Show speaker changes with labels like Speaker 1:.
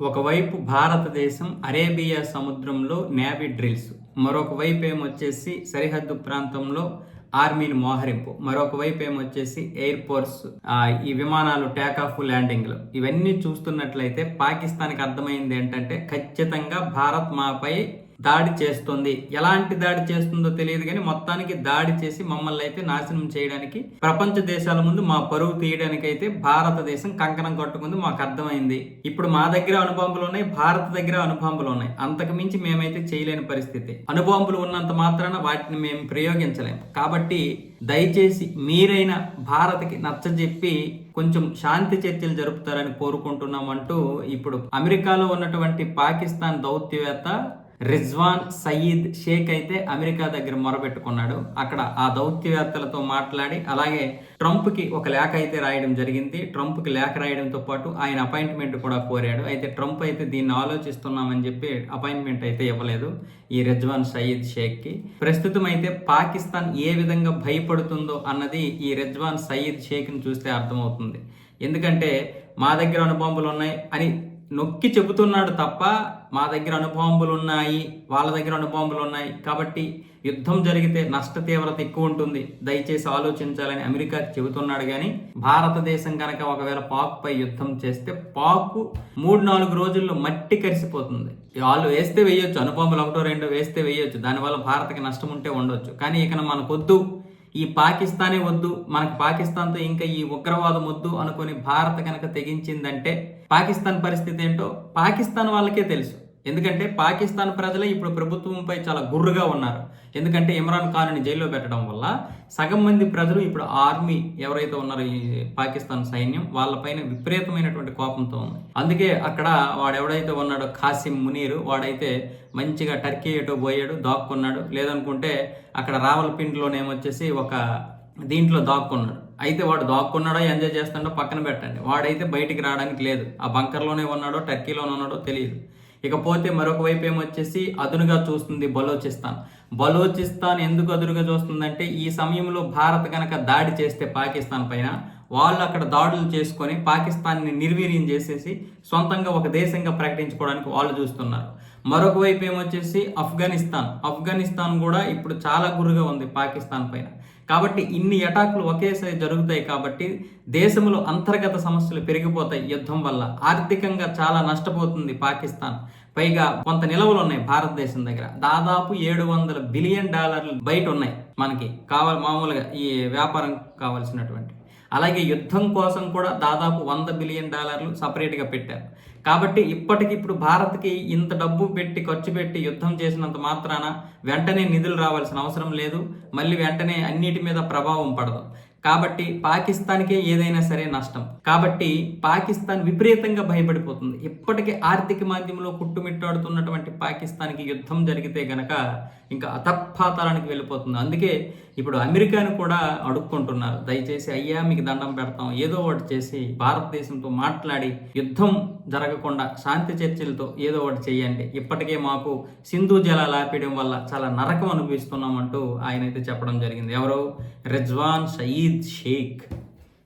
Speaker 1: ఒకవైపు భారతదేశం అరేబియా సముద్రంలో నేవీ డ్రిల్స్ మరొక వైపు ఏమొచ్చేసి సరిహద్దు ప్రాంతంలో ఆర్మీని మోహరింపు మరొక వైపు ఏమొచ్చేసి ఎయిర్ ఫోర్స్ ఈ విమానాలు టేకాఫ్ ల్యాండింగ్లు. ఇవన్నీ చూస్తున్నట్లయితే పాకిస్తాన్కి అర్థమైంది ఏంటంటే ఖచ్చితంగా భారత్ మాపై దాడి చేస్తుంది. ఎలాంటి దాడి చేస్తుందో తెలియదు కానీ మొత్తానికి దాడి చేసి మమ్మల్ని అయితే నాశనం చేయడానికి ప్రపంచ దేశాల ముందు మా పరువు తీయడానికి అయితే భారతదేశం కంకణం కట్టుకుంది మాకు అర్థమైంది. ఇప్పుడు మా దగ్గర అణుబాంబులు ఉన్నాయి భారత దగ్గర అణుబాంబులు ఉన్నాయి. అంతకు మించి మేమైతే చేయలేని పరిస్థితి. అణుబాంబులు ఉన్నంత మాత్రాన వాటిని మేము ప్రయోగించలేము కాబట్టి దయచేసి మీరైనా భారత్కి నచ్చజెప్పి కొంచెం శాంతి చర్చలు జరుపుతారని కోరుకుంటున్నామంటూ ఇప్పుడు అమెరికాలో ఉన్నటువంటి పాకిస్తాన్ దౌత్యవేత్త రిజ్వాన్ సయీద్ షేక్ అయితే అమెరికా దగ్గర మొరబెట్టుకున్నాడు. అక్కడ ఆ దౌత్యవేత్తలతో మాట్లాడి అలాగే ట్రంప్కి ఒక లేఖ అయితే రాయడం జరిగింది. ట్రంప్కి లేఖ రాయడంతో పాటు ఆయన అపాయింట్మెంట్ కూడా కోరాడు. అయితే ట్రంప్ అయితే దీన్ని ఆలోచిస్తున్నామని చెప్పి అపాయింట్మెంట్ అయితే ఇవ్వలేదు ఈ రిజ్వాన్ సయీద్ షేక్కి. ప్రస్తుతం అయితే పాకిస్తాన్ ఏ విధంగా భయపడుతుందో అన్నది ఈ రిజ్వాన్ సయీద్ షేక్ని చూస్తే అర్థమవుతుంది. ఎందుకంటే మా దగ్గర అణుబాంబులు ఉన్నాయి అని నొక్కి చెబుతున్నాడు తప్ప మా దగ్గర అణుబాంబులు ఉన్నాయి వాళ్ళ దగ్గర అణుబాంబులు ఉన్నాయి. కాబట్టి యుద్ధం జరిగితే నష్ట తీవ్రత ఎక్కువ ఉంటుంది. దయచేసి ఆలోచించాలని అమెరికా చెబుతున్నాడు కానీ భారతదేశం కనుక ఒకవేళ పాక్పై యుద్ధం చేస్తే పాకు మూడు నాలుగు రోజుల్లో మట్టి కరిసిపోతుంది. వాళ్ళు వేస్తే వేయొచ్చు అణుబాంబులు ఒకటో రెండో వేస్తే వేయొచ్చు. దానివల్ల భారత్కి నష్టం ఉంటే ఉండొచ్చు. కానీ ఇక మనకొద్దు. ఈ పాకిస్తానే వద్దు మనకు పాకిస్తాన్తో ఇంకా ఈ ఉగ్రవాదం వద్దు అనుకుని భారత్ కనుక తెగించిందంటే పాకిస్తాన్ పరిస్థితి ఏంటో పాకిస్తాన్ వాళ్ళకే తెలుసు. ఎందుకంటే పాకిస్తాన్ ప్రజలే ఇప్పుడు ప్రభుత్వంపై చాలా గుర్రుగా ఉన్నారు. ఎందుకంటే ఇమ్రాన్ ఖాన్ని జైల్లో పెట్టడం వల్ల సగం మంది ప్రజలు ఇప్పుడు ఆర్మీ ఎవరైతే ఉన్నారో ఈ పాకిస్తాన్ సైన్యం వాళ్ళపైన విపరీతమైనటువంటి కోపంతో ఉంది. అందుకే అక్కడ వాడెవడైతే ఉన్నాడో ఖాసిం మునీరు వాడైతే మంచిగా టర్కీ ఎటో పోయాడు దాక్కున్నాడు. లేదనుకుంటే అక్కడ రావలపిండిలోనేమొచ్చేసి ఒక దీంట్లో దాక్కున్నాడు. అయితే వాడు దాక్కున్నాడో ఎంజాయ్ చేస్తాడో పక్కన పెట్టండి. వాడైతే బయటికి రావడానికి లేదు. ఆ బంకర్లోనే ఉన్నాడో టర్కీలోనే ఉన్నాడో తెలియదు. ఇకపోతే మరొక వైపు ఏమొచ్చేసి అదునుగా చూస్తుంది బలోచిస్తాన్. బలోచిస్తాన్ ఎందుకు అదునుగా చూస్తుందంటే ఈ సమయంలో భారత్ కనుక దాడి చేస్తే పాకిస్తాన్ పైన వాళ్ళు అక్కడ దాడులు చేసుకొని పాకిస్తాన్ని నిర్వీర్యం చేసేసి సొంతంగా ఒక దేశంగా ప్రకటించుకోవడానికి వాళ్ళు చూస్తున్నారు. మరొక వైపు ఏమొచ్చేసి ఆఫ్ఘనిస్తాన్. ఆఫ్ఘనిస్తాన్ కూడా ఇప్పుడు చాలా గురుగా ఉంది పాకిస్తాన్ పైన. కాబట్టి ఇన్ని అటాకులు ఒకేసారి జరుగుతాయి కాబట్టి దేశంలో అంతర్గత సమస్యలు పెరిగిపోతాయి యుద్ధం వల్ల. ఆర్థికంగా చాలా నష్టపోతుంది పాకిస్తాన్. పైగా కొంత నిలవలు ఉన్నాయి భారతదేశం దగ్గర. దాదాపు ఏడు వందల బిలియన్ డాలర్లు బయట ఉన్నాయి మనకి. కావాలి మామూలుగా ఈ వ్యాపారం కావాల్సినటువంటి. అలాగే యుద్ధం కోసం కూడా దాదాపు వంద బిలియన్ డాలర్లు సపరేట్గా పెట్టారు. కాబట్టి ఇప్పటికిప్పుడు భారత్కి ఇంత డబ్బు పెట్టి ఖర్చు పెట్టి యుద్ధం చేసినంత మాత్రాన వెంటనే నిధులు రావాల్సిన అవసరం లేదు. మళ్ళీ వెంటనే అన్నిటి మీద ప్రభావం పడదు. కాబట్టి పాకిస్తాన్కే ఏదైనా సరే నష్టం. కాబట్టి పాకిస్తాన్ విపరీతంగా భయపడిపోతుంది. ఇప్పటికే ఆర్థిక మాధ్యమంలో కుట్టుమిట్టాడుతున్నటువంటి పాకిస్తాన్కి యుద్ధం జరిగితే గనక ఇంకా అతపాతాలానికి వెళ్ళిపోతుంది. అందుకే ఇప్పుడు అమెరికాను కూడా అడుక్కుంటున్నారు. దయచేసి అయ్యా మీకు దండం పెడతాం. ఏదో ఒకటి చేసి భారతదేశంతో మాట్లాడి యుద్ధం జరగకుండా శాంతి చర్చలతో ఏదో ఒకటి చేయండి. ఇప్పటికే మాకు సింధు జలాలు ఆపేయడం వల్ల చాలా నరకం అనిపిస్తున్నామంటూ ఆయన అయితే చెప్పడం జరిగింది. ఎవరు? రిజ్వాన్ సయీద్ షేక్.